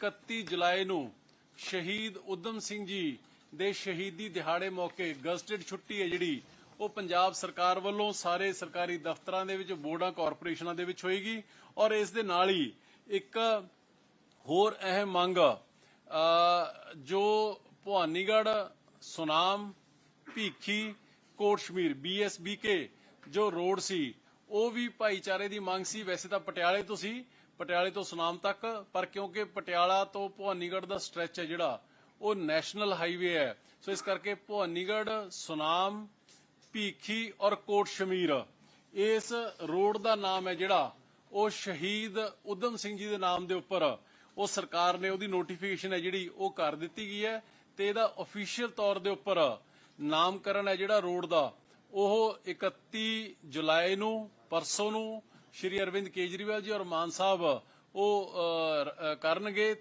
31 ਜੁਲਾਈ ਨੂੰ ਸ਼ਹੀਦ ਉਦਮ ਸਿੰਘ ਜੀ ਦੇ ਸ਼ਹੀਦੀ ਦਿਹਾੜੇ ਮੌਕੇ ਗਜ਼ਟਡ ਛੁੱਟੀ ਹੈ ਜਿਹੜੀ, ਉਹ ਪੰਜਾਬ ਸਰਕਾਰ ਵੱਲੋਂ ਸਾਰੇ ਸਰਕਾਰੀ ਦਫ਼ਤਰਾਂ ਦੇ ਵਿੱਚ, ਬੋਰਡਾਂ, ਕਾਰਪੋਰੇਸ਼ਨਾਂ ਦੇ ਵਿੱਚ ਹੋਏਗੀ ਔਰ ਇਸ ਦੇ ਨਾਲ ਹੀ ਇੱਕ ਹੋਰ ਅਹਿਮ ਮੰਗ ਜੋ ਭਵਾਨੀਗੜ ਸੁਨਾਮ, ਭੀਖੀ, ਕੋਟਸ਼ਮੀਰ ਬੀਐਸਬੀਕੇ ਜੋ ਰੋਡ ਸੀ ਉਹ ਵੀ ਭਾਈਚਾਰੇ ਦੀ ਮੰਗ ਸੀ। ਵੈਸੇ ਤਾਂ ਪਟਿਆਲੇ ਤੋਂ ਸੀ। ਪਟਿਆਲੇ ਤੋਂ ਸੁਨਾਮ ਤੱਕ। ਪਰ ਕਿਉਂਕਿ ਪਟਿਆਲਾ ਤੋਂ ਭਵਾਨੀਗੜ੍ਹ ਦਾ ਸਟ੍ਰੈਚ ਹੈ ਜਿਹੜਾ, ਉਹ ਨੈਸ਼ਨਲ ਹਾਈਵੇ ਹੈ। ਸੋ ਇਸ ਕਰਕੇ ਭਵਾਨੀਗੜ੍ਹ, ਸੁਨਾਮ, ਭੀਖੀ ਔਰ ਕੋਟ ਸ਼ਮੀਰ ਇਸ ਰੋਡ ਦਾ ਨਾਮ ਹੈ ਜਿਹੜਾ, ਉਹ ਸ਼ਹੀਦ ਉਦਮ ਸਿੰਘ ਜੀ ਦੇ ਨਾਮ ਦੇ ਉੱਪਰ, ਉਹ ਸਰਕਾਰ ਨੇ ਉਹਦੀ ਨੋਟੀਫਿਕੇਸ਼ਨ ਹੈ ਜਿਹੜੀ, ਉਹ ਕਰ ਦਿੱਤੀ ਗਈ ਹੈ ਤੇ ਇਹਦਾ ਅਫੀਸ਼ੀਅਲ ਤੌਰ ਦੇ ਉੱਪਰ ਨਾਮਕਰਨ ਹੈ ਜਿਹੜਾ ਰੋਡ ਦਾ। ਉਹ 31 ਜੁਲਾਈ ਨੂੰ ਪਰਸੋਂ ਨੂੰ ਸ਼੍ਰੀ ਅਰਵਿੰਦ ਕੇਜਰੀਵਾਲ ਜੀ ਔਰ ਮਾਨ ਸਾਹਿਬ ਉਹ ਕਰਨਗੇ